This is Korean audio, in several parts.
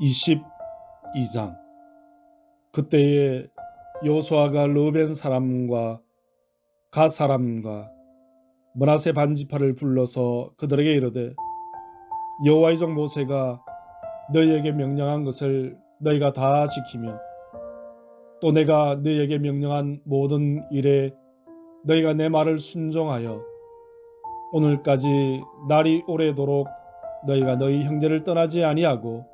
22장. 그때에 여호수아가 르벤 사람과 가 사람과 문하세 반지파를 불러서 그들에게 이르되 여호와의 종 모세가 너희에게 명령한 것을 너희가 다 지키며 또 내가 너희에게 명령한 모든 일에 너희가 내 말을 순종하여 오늘까지 날이 오래도록 너희가 너희 형제를 떠나지 아니하고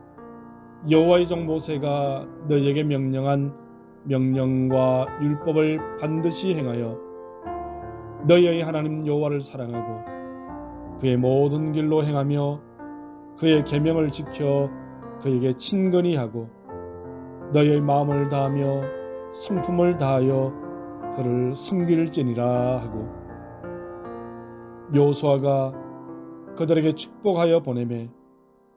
여호와의 종 모세가 너희에게 명령한 명령과 율법을 반드시 행하여 너희의 하나님 여호와를 사랑하고 그의 모든 길로 행하며 그의 계명을 지켜 그에게 친근히 하고 너희의 마음을 다하며 성품을 다하여 그를 섬길지니라 하고 묘수아가 그들에게 축복하여 보내매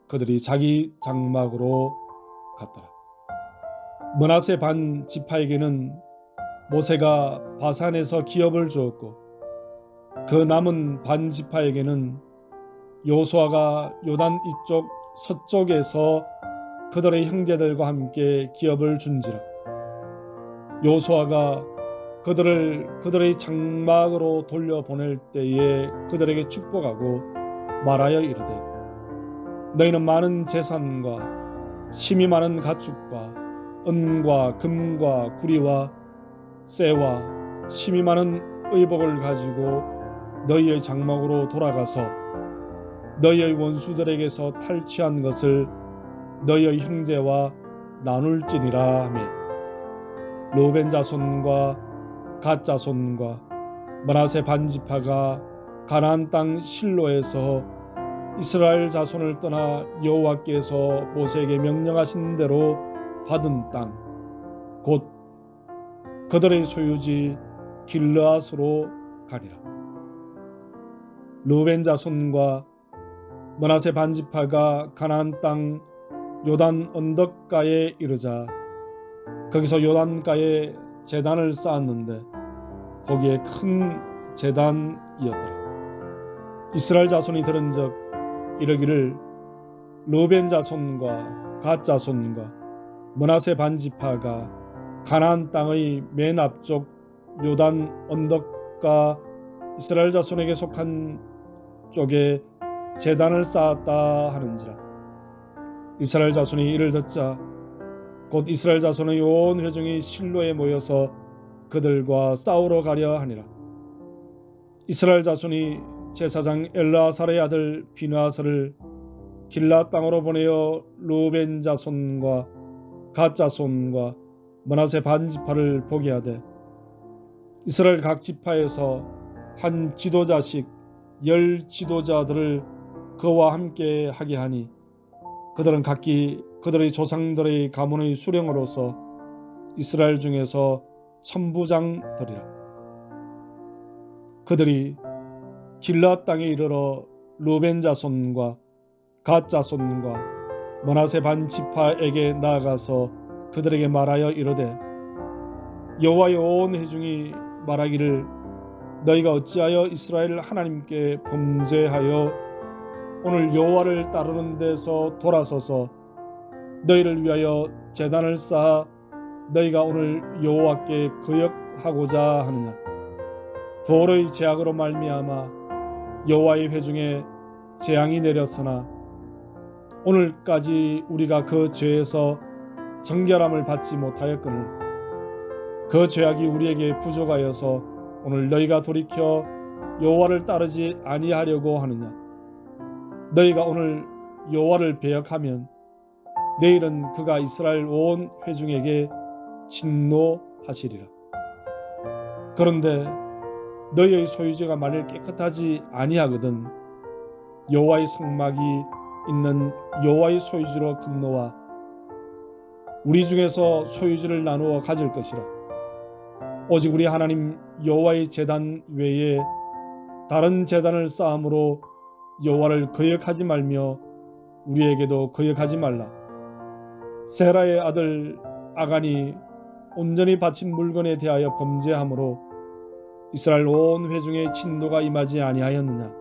그들이 자기 장막으로 갔더라. 문하세 반 지파에게는 모세가 바산에서 기업을 주었고 그 남은 반 지파에게는 요수아가 요단 이쪽 서쪽에서 그들의 형제들과 함께 기업을 준지라 요수아가 그들을 그들의 장막으로 돌려보낼 때에 그들에게 축복하고 말하여 이르되 너희는 많은 재산과 심이 많은 가축과 은과 금과 구리와 쇠와 심이 많은 의복을 가지고 너희의 장막으로 돌아가서 너희의 원수들에게서 탈취한 것을 너희의 형제와 나눌지니라 하며 로벤 자손과 갓 자손과 문하세 반지파가 가나안 땅 실로에서 이스라엘 자손을 떠나 여호와께서 모세에게 명령하신 대로 받은 땅 곧 그들의 소유지 길르앗으로 가니라. 루벤 자손과 문하세 반지파가 가나안 땅 요단 언덕가에 이르자 거기서 요단가에 제단을 쌓았는데 거기에 큰 제단이었더라. 이스라엘 자손이 들은즉 이르기를 루벤 자손과 갓 자손과 문하세 반지파가 가나안 땅의 맨 앞쪽 요단 언덕과 이스라엘 자손에게 속한 쪽에 제단을 쌓았다 하는지라. 이스라엘 자손이 이를 듣자 곧 이스라엘 자손의 온 회중이 실로에 모여서 그들과 싸우러 가려 하니라. 이스라엘 자손이 제사장 엘라사의 아들 비누아스를 길라 땅으로 보내어 루벤 자손과 갓 자손과 문하세 반지파를 보게 하되 이스라엘 각 지파에서 한 지도자씩 열 지도자들을 그와 함께 하게 하니 그들은 각기 그들의 조상들의 가문의 수령으로서 이스라엘 중에서 천부장들이라. 그들이 길라 땅에 이르러 루벤 자손과 갓 자손과 문하세 반 지파에게 나아가서 그들에게 말하여 이르되 여호와의 온 회중이 말하기를 너희가 어찌하여 이스라엘 하나님께 범죄하여 오늘 여호와를 따르는 데서 돌아서서 너희를 위하여 제단을 쌓아 너희가 오늘 여호와께 거역하고자 하느냐? 보로의 제약으로 말미암아 여호와의 회중에 재앙이 내렸으나 오늘까지 우리가 그 죄에서 정결함을 받지 못하였거늘 그 죄악이 우리에게 부족하여서 오늘 너희가 돌이켜 여호와를 따르지 아니하려고 하느냐? 너희가 오늘 여호와를 배역하면 내일은 그가 이스라엘 온 회중에게 진노하시리라. 그런데 너희의 소유지가 만일 깨끗하지 아니하거든 여호와의 성막이 있는 여호와의 소유지로 건너와 우리 중에서 소유지를 나누어 가질 것이라. 오직 우리 하나님 여호와의 제단 외에 다른 제단을 쌓음으로 여호와를 거역하지 말며 우리에게도 거역하지 말라. 세라의 아들 아간이 온전히 바친 물건에 대하여 범죄함으로 이스라엘 온 회중의 진도가 임하지 아니하였느냐?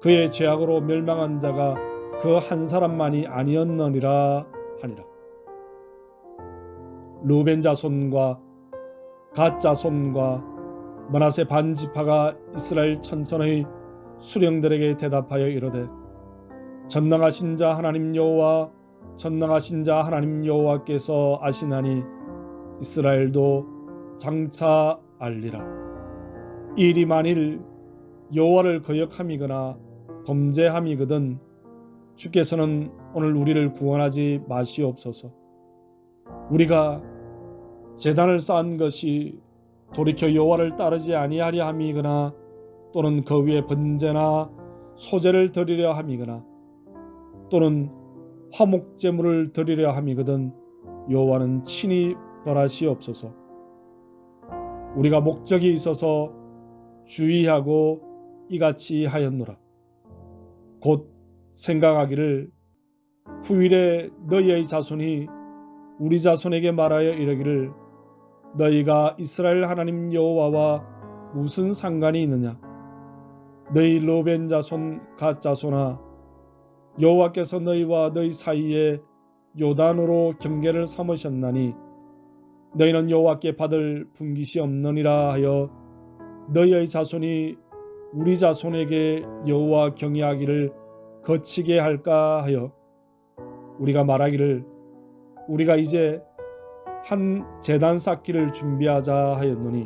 그의 죄악으로 멸망한 자가 그 한 사람만이 아니었느니라 하니라. 루벤 자손과 갓 자손과 머나세 반지파가 이스라엘 천천의 수령들에게 대답하여 이르되 전능하신 자 하나님 여호와 전능하신 자 하나님 여호와께서 아시나니 이스라엘도 장차 알리라 일이 만일 여호와를 거역함이거나 범죄함이거든 주께서는 오늘 우리를 구원하지 마시옵소서 우리가 재단을 쌓은 것이 돌이켜 여호와를 따르지 아니하려 함이거나 또는 그 위에 번제나 소제를 드리려 함이거나 또는 화목 제물을 드리려 함이거든 여호와는 친히 벌하시옵소서. 우리가 목적이 있어서 주의하고 이같이 하였노라. 곧 생각하기를 후일에 너희의 자손이 우리 자손에게 말하여 이르기를 너희가 이스라엘 하나님 여호와와 무슨 상관이 있느냐 너희 로벤 자손 갓 자손아 여호와께서 너희와 너희 사이에 요단으로 경계를 삼으셨나니 너희는 여호와께 받을 분깃이 없느니라 하여 너희의 자손이 우리 자손에게 여호와 경외하기를 거치게 할까 하여 우리가 말하기를 우리가 이제 한 재단 쌓기를 준비하자 하였노니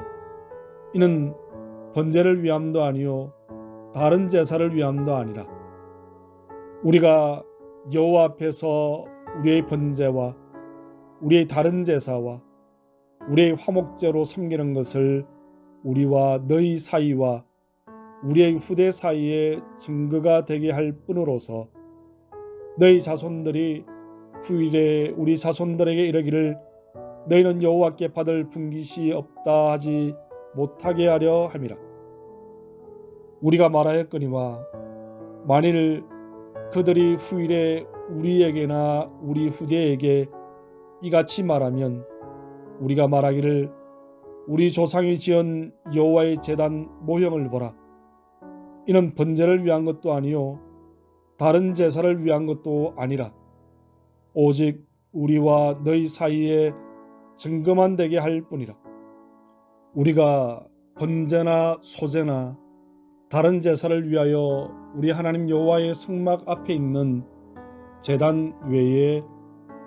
이는 번제를 위함도 아니요 다른 제사를 위함도 아니라 우리가 여호와 앞에서 우리의 번제와 우리의 다른 제사와 우리의 화목제로 섬기는 것을 우리와 너희 사이와 우리의 후대 사이에 증거가 되게 할 뿐으로서 너희 자손들이 후일에 우리 자손들에게 이르기를 너희는 여호와께 받을 분깃이 없다 하지 못하게 하려 함이라. 우리가 말하였거니와 만일 그들이 후일에 우리에게나 우리 후대에게 이같이 말하면 우리가 말하기를 우리 조상이 지은 여호와의 제단 모형을 보라. 이는 번제를 위한 것도 아니요 다른 제사를 위한 것도 아니라 오직 우리와 너희 사이에 증거만 되게 할 뿐이라. 우리가 번제나 소제나 다른 제사를 위하여 우리 하나님 여호와의 성막 앞에 있는 제단 외에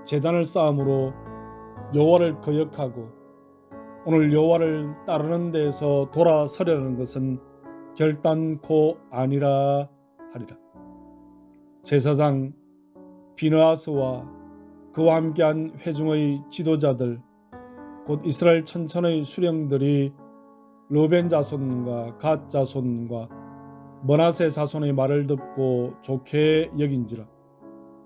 제단을 쌓음으로 여호와를 거역하고 오늘 여호와를 따르는 데에서 돌아서려는 것은 결단코 아니라 하리라. 제사장 비느하스와 그와 함께한 회중의 지도자들 곧 이스라엘 천천의 수령들이 로벤 자손과 갓 자손과 머나세 자손의 말을 듣고 좋게 여긴지라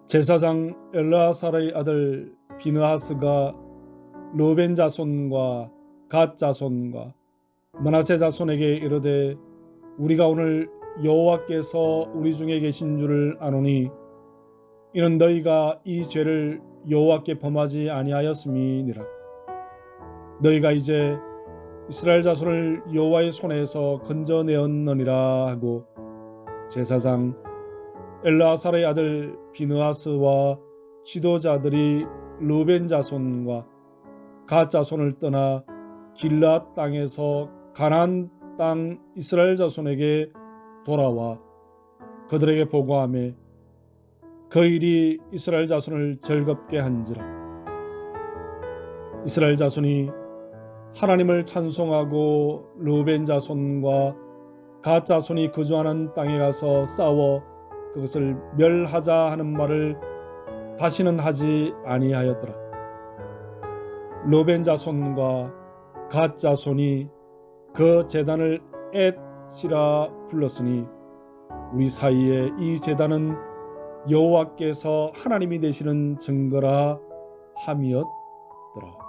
제사장 엘라사의 아들 비느하스가 로벤 자손과 갓 자손과 머나세 자손에게 이르되 우리가 오늘 여호와께서 우리 중에 계신 줄을 아노니 이는 너희가 이 죄를 여호와께 범하지 아니하였음이니라. 너희가 이제 이스라엘 자손을 여호와의 손에서 건져내었느니라 하고 제사장 엘라사의 아들 비느하스와 지도자들이 루벤 자손과 갓 자손을 떠나 길라 땅에서 가나안 땅 이스라엘 자손에게 돌아와 그들에게 보고하며 그 일이 이스라엘 자손을 즐겁게 한지라 이스라엘 자손이 하나님을 찬송하고 루벤 자손과 갓 자손이 거주하는 땅에 가서 싸워 그것을 멸하자 하는 말을 다시는 하지 아니하였더라. 루벤 자손과 갓 자손이 그 제단을 엣시라 불렀으니 우리 사이에 이 제단은 여호와께서 하나님이 되시는 증거라 함이었더라.